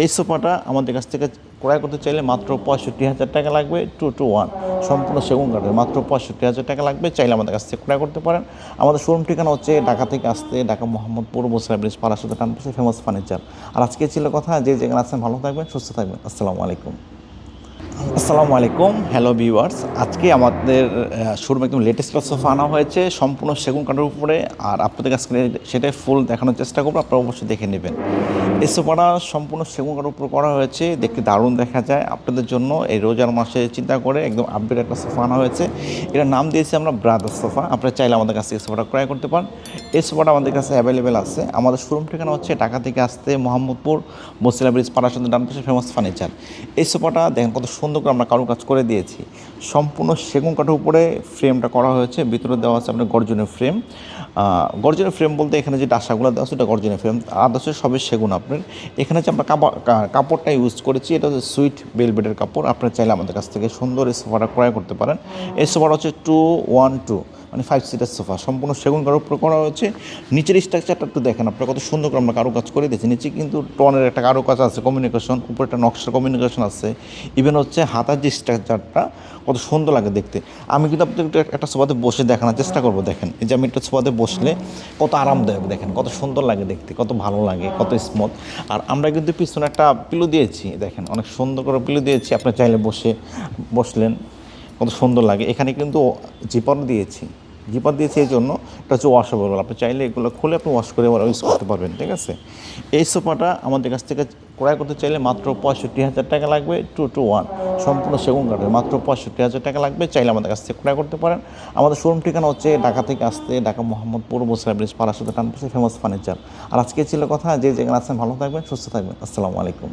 এই সোফাটা আমাদের কাছ থেকে ক্রয় করতে চাইলে মাত্র পঁয়ষট্টি হাজার টাকা লাগবে টু টু ওয়ান সম্পূর্ণ সেগুন কাঠের, মাত্র পঁয়ষট্টি হাজার টাকা লাগবে, চাইলে আমাদের কাছ থেকে ক্রয় করতে পারেন। আমাদের শোরুম ঠিকানা হচ্ছে ঢাকা থেকে আসতে ঢাকা মোহাম্মদপুর বসরা ব্রিজ পাড়াশোতে টান ফেমাস ফার্নিচার আর আজকে ছিল কথা, যে যেখানে আছেন ভালো থাকবেন, সুস্থ থাকবেন। আসসালামু আলাইকুম। আসসালামু আলাইকুম হ্যালো ভিউয়ার্স আজকে আমাদের শুরু একদম লেটেস্ট ক্লাস সোফা আনা হয়েছে, সম্পূর্ণ সেগুন কাঠের উপরে। আর আপনাদের কাছে সেটাই ফুল দেখানোর চেষ্টা করব, আপনারা অবশ্যই দেখে নেবেন। এই সোফাটা সম্পূর্ণ সেগুন কাঠের উপর করা হয়েছে, দেখতে দারুণ দেখা যায় আপনাদের জন্য। এই রোজার মাসে চিন্তা করে একদম আপডেট একটা সোফা আনা হয়েছে। এটার নাম দিয়েছি আমরা ব্রাদার সোফা আপনারা চাইলে আমাদের কাছে এই সোফাটা ক্রয় করতে পারেন। এই সোফাটা আমাদের কাছে অ্যাভেলেবেল আছে। আমাদের শোরুম ঠিকানা হচ্ছে ঢাকা থেকে আসতে মোহাম্মদপুর বসিলা ব্রিজ পাড়াশোতে ডান পাশে ফেমাস ফার্নিচার এই সোফাটা দেখেন কত সুন্দর করে আমরা কারুকাজ করে দিয়েছি। সম্পূর্ণ সেগুন কাঠের উপরে ফ্রেমটা করা হয়েছে ভিতরে দেওয়া আছে আপনার গর্জনের ফ্রেম। গর্জনের ফ্রেম বলতে এখানে যে ডাসাগুলো দেওয়া আছে ওটা গর্জনের ফ্রেম। আদর্শ সবই সেগুন আপনার। এখানে যে আমরা কাপড় কাপড়টা ইউজ করেছি এটা হচ্ছে সুইট বেলবেটের কাপড়। আপনার চাইলে আমাদের কাছ থেকে সুন্দর এই সোফাটা ক্রয় করতে পারেন। এই সোফাটা হচ্ছে টু ওয়ান টু মানে ফাইভ সিটার সোফা সম্পূর্ণ সেগুন কাঠের উপরে করা হয়েছে। নিচের স্ট্রাকচারটা একটু দেখেন আপনারা, কত সুন্দর করে আমরা কারও কাজ করে দিয়েছি। নিচে কিন্তু টনের একটা কারও কাজ আছে কমিউনিকেশন উপরে একটা নকশার কমিউনিকেশন আছে। ইভেন হচ্ছে হাতার যে স্ট্রাকচারটা কত সুন্দর লাগে দেখতে। আমি কিন্তু আপনাদের একটু একটা সোফাতে বসে দেখানোর চেষ্টা করব, দেখেন। এই যে আমি একটা সোফাতে বসলে কত আরামদায়ক, দেখেন। কত সুন্দর লাগে দেখতে, কত ভালো লাগে, কত স্মুথ আর আমরা কিন্তু পিছনে একটা পিলো দিয়েছি, দেখেন। অনেক সুন্দর করে পিলো দিয়েছি আপনি চাইলে বসে, বসলেন। কত সুন্দর লাগে। এখানে কিন্তু জিপার দিয়েছি। জিপার দিয়েছি এই জন্য, এটা হচ্ছে ওয়াশেবল আপনি চাইলে এগুলো খুলে আপনি ওয়াশ করে ইউজ করতে পারবেন, ঠিক আছে? এই সোফাটা আমাদের কাছ থেকে ক্রয় করতে চাইলে মাত্র পঁয়ষট্টি হাজার টাকা লাগবে টু টু ওয়ান সম্পূর্ণ সেগুন কাঠের, মাত্র পঁয়ষট্টি হাজার টাকা লাগবে, চাইলে আমাদের কাছ থেকে ক্রয় করতে পারেন। আমাদের শোরুম ঠিকানা হচ্ছে ঢাকা থেকে আসতে ঢাকা মোহাম্মদপুর মুসলিম ব্রিজ পাড়াশোতে টান ফেমাস ফার্নিচার আর আজকে ছিল কথা, যে যেখানে আছেন ভালো থাকবেন, সুস্থ থাকবেন। আসসালামু আলাইকুম।